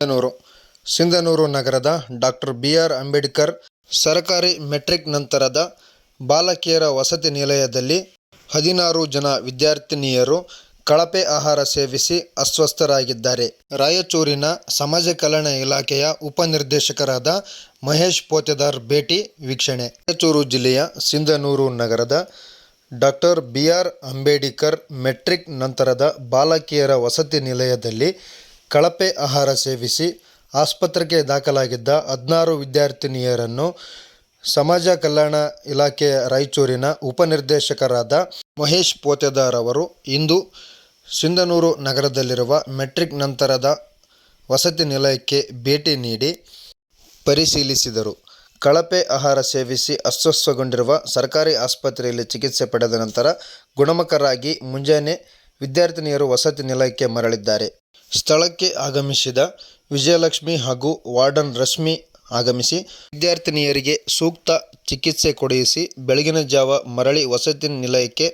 ಸಿಂಧನೂರು. ಸಿಂಧನೂರು ನಗರದ doctor B R Ambedkar ಸರಕಾರಿ metric ನಂತರದ ಬಾಲಕಿಯರ ವಸತಿ ನಿಲಯದಲ್ಲಿ ಹದಿನಾರು ಜನ ವಿದ್ಯಾರ್ಥಿನಿಯರು ಕಳಪೆ ಆಹಾರ ಸೇವಿಸಿ ಅಸ್ವಸ್ಥರಾಗಿದ್ದಾರೆ. ರಾಯಚೂರಿನ ಸಮಾಜ ಕಲ್ಯಾಣ ಇಲಾಖೆಯ ಉಪನಿರ್ದೇಶಕರಾದ ಮಹೇಶ್ ಪೋತೆದಾರ್ ಭೇಟಿ, ವೀಕ್ಷಣೆ. ರಾಯಚೂರು ಜಿಲ್ಲೆಯ ಸಿಂಧನೂರು ನಗರದ doctor B R Ambedkar matric ನಂತರದ ಬಾಲಕಿಯರ ವಸತಿ ನಿಲಯದಲ್ಲಿ ಕಳಪೆ ಆಹಾರ ಸೇವಿಸಿ ಆಸ್ಪತ್ರೆಗೆ ದಾಖಲಾಗಿದ್ದ ಹದಿನಾರು ವಿದ್ಯಾರ್ಥಿನಿಯರನ್ನು ಸಮಾಜ ಕಲ್ಯಾಣ ಇಲಾಖೆ ರಾಯಚೂರಿನ ಉಪನಿರ್ದೇಶಕರಾದ ಮಹೇಶ್ ಪೋತೆದಾರ್ ಅವರು ಇಂದು ಸಿಂಧನೂರು ನಗರದಲ್ಲಿರುವ ಮೆಟ್ರಿಕ್ ನಂತರದ ವಸತಿ ನಿಲಯಕ್ಕೆ ಭೇಟಿ ನೀಡಿ ಪರಿಶೀಲಿಸಿದರು. ಕಳಪೆ ಆಹಾರ ಸೇವಿಸಿ ಅಸ್ವಸ್ಥಗೊಂಡಿರುವ ಸರ್ಕಾರಿ ಆಸ್ಪತ್ರೆಯಲ್ಲಿ ಚಿಕಿತ್ಸೆ ಪಡೆದ ನಂತರ ಗುಣಮುಖರಾಗಿ ಮುಂಜಾನೆ ವಿದ್ಯಾರ್ಥಿನಿಯರು ವಸತಿ ನಿಲಯಕ್ಕೆ ಮರಳಿದ್ದಾರೆ. ಸ್ಥಳಕ್ಕೆ ಆಗಮಿಸಿದ ವಿಜಯಲಕ್ಷ್ಮಿ ಹಾಗೂ ವಾರ್ಡನ್ ರಶ್ಮಿ ಆಗಮಿಸಿ ವಿದ್ಯಾರ್ಥಿನಿಯರಿಗೆ ಸೂಕ್ತ ಚಿಕಿತ್ಸೆ ಕೊಡಿಸಿ ಬೆಳಗಿನ ಜಾವ ಮರಳಿ ವಸತಿ ನಿಲಯಕ್ಕೆ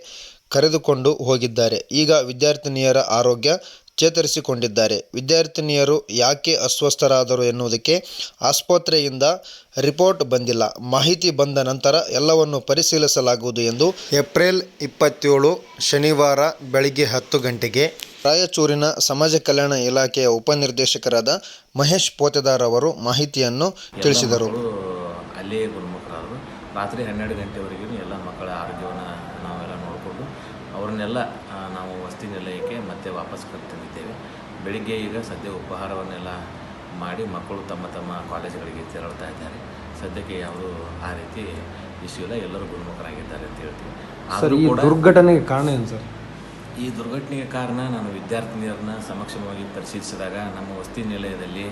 ಕರೆದುಕೊಂಡು ಹೋಗಿದ್ದಾರೆ. ಈಗ ವಿದ್ಯಾರ್ಥಿನಿಯರ ಆರೋಗ್ಯ ಚೇತರಿಸಿಕೊಂಡಿದ್ದಾರೆ. ವಿದ್ಯಾರ್ಥಿನಿಯರು ಯಾಕೆ ಅಸ್ವಸ್ಥರಾದರು ಎನ್ನುವುದಕ್ಕೆ ಆಸ್ಪತ್ರೆಯಿಂದ ರಿಪೋರ್ಟ್ ಬಂದಿಲ್ಲ. ಮಾಹಿತಿ ಬಂದ ನಂತರ ಎಲ್ಲವನ್ನು ಪರಿಶೀಲಿಸಲಾಗುವುದು ಎಂದು ಏಪ್ರಿಲ್ ಇಪ್ಪತ್ತೇಳು ಶನಿವಾರ ಬೆಳಗ್ಗೆ ಹತ್ತು ಗಂಟೆಗೆ ರಾಯಚೂರಿನ ಸಮಾಜ ಕಲ್ಯಾಣ ಇಲಾಖೆಯ ಉಪನಿರ್ದೇಶಕರಾದ ಮಹೇಶ್ ಪೋತೆದಾರ್ ಅವರು ಮಾಹಿತಿಯನ್ನು ತಿಳಿಸಿದರು. ಅಲ್ಲಿಯೇ ಗುರುಮುಖರಾದರು. ರಾತ್ರಿ ಹನ್ನೆರಡು ಗಂಟೆವರೆಗೂ ಎಲ್ಲ ಮಕ್ಕಳ ಆರೋಗ್ಯವನ್ನು ನಾವೆಲ್ಲ ನೋಡಿಕೊಂಡು ಅವರನ್ನೆಲ್ಲ ನಾವು ವಸತಿ ನಿಲಯಕ್ಕೆ ಮತ್ತೆ ವಾಪಸ್ ಕರ್ತಿದ್ದೇವೆ ಬೆಳಿಗ್ಗೆ ಈಗ ಸದ್ಯ ಉಪಹಾರವನ್ನೆಲ್ಲ ಮಾಡಿ ಮಕ್ಕಳು ತಮ್ಮ ತಮ್ಮ ಕಾಲೇಜುಗಳಿಗೆ ತೆರಳ್ತಾ ಇದ್ದಾರೆ. ಸದ್ಯಕ್ಕೆ ಯಾವುದೂ ಆ ರೀತಿ ಇಶ್ಯೂ ಇಲ್ಲ. ಎಲ್ಲರೂ ಗುಣಮುಖರಾಗಿದ್ದಾರೆ ಅಂತ ಹೇಳ್ತೀವಿ. ಸರ್ ಆದರೂ ಕೂಡ ದುರ್ಘಟನೆಗೆ ಕಾರಣ ಏನು ಸರ್? ಈ ದುರ್ಘಟನೆಗೆ ಕಾರಣ ನಾನು ವಿದ್ಯಾರ್ಥಿನಿಯರನ್ನ ಸಮಕ್ಷಮವಾಗಿ ಪರಿಶೀಲಿಸಿದಾಗ ನಮ್ಮ ವಸತಿ ನಿಲಯದಲ್ಲಿ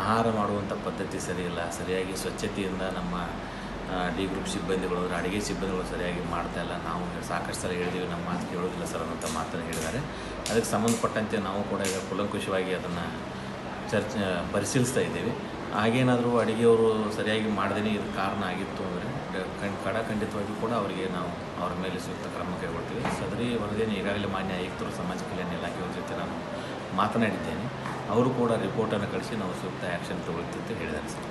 ಆಹಾರ ಮಾಡುವಂಥ ಪದ್ಧತಿ ಸರಿಯಿಲ್ಲ. ಸರಿಯಾಗಿ ಸ್ವಚ್ಛತೆಯಿಂದ ನಮ್ಮ ಡಿ ಗ್ರೂಪ್ ಸಿಬ್ಬಂದಿಗಳು, ಅಂದರೆ ಅಡುಗೆ ಸಿಬ್ಬಂದಿಗಳು ಸರಿಯಾಗಿ ಮಾಡ್ತಾ ಇಲ್ಲ. ನಾವು ಸಾಕಷ್ಟು ಸಲ ಹೇಳಿದ್ದೀವಿ ನಮ್ಮ ಮಾತು ಕೇಳೋದಿಲ್ಲ ಸರ್ ಅನ್ನೋಂಥ ಮಾತನ್ನು ಹೇಳಿದ್ದಾರೆ. ಅದಕ್ಕೆ ಸಂಬಂಧಪಟ್ಟಂತೆ ನಾವು ಕೂಡ ಈಗ ಕುಲಂಕುಷವಾಗಿ ಅದನ್ನು ಚರ್ಚೆ, ಪರಿಶೀಲಿಸ್ತಾ ಇದ್ದೀವಿ. ಹಾಗೇನಾದರೂ ಅಡುಗೆಯವರು ಸರಿಯಾಗಿ ಮಾಡದೇ ಇದು ಕಾರಣ ಆಗಿತ್ತು ಅಂದರೆ ಕಡಖಂಡಿತವಾಗಿ ಕೂಡ ಅವರಿಗೆ ನಾವು ಅವರ ಮೇಲೆ ಸೂಕ್ತ ಕ್ರಮ ಕೈಗೊಳ್ತೀವಿ. ಸದರಿ ವರದಿಯನ್ನು ಈಗಾಗಲೇ ಮಾನ್ಯ ಆಯುಕ್ತರು ಸಮಾಜ ಕಲ್ಯಾಣ ಇಲಾಖೆಯವ್ರ ಜೊತೆ ನಾನು ಮಾತನಾಡಿದ್ದೇನೆ. ಅವರು ಕೂಡ ರಿಪೋರ್ಟನ್ನು ಕಳಿಸಿ ನಾವು ಸೂಕ್ತ ಆ್ಯಕ್ಷನ್ ತಗೊಳ್ತೀವಿ ಅಂತ ಹೇಳಿದ್ದಾರೆ ಸರ್.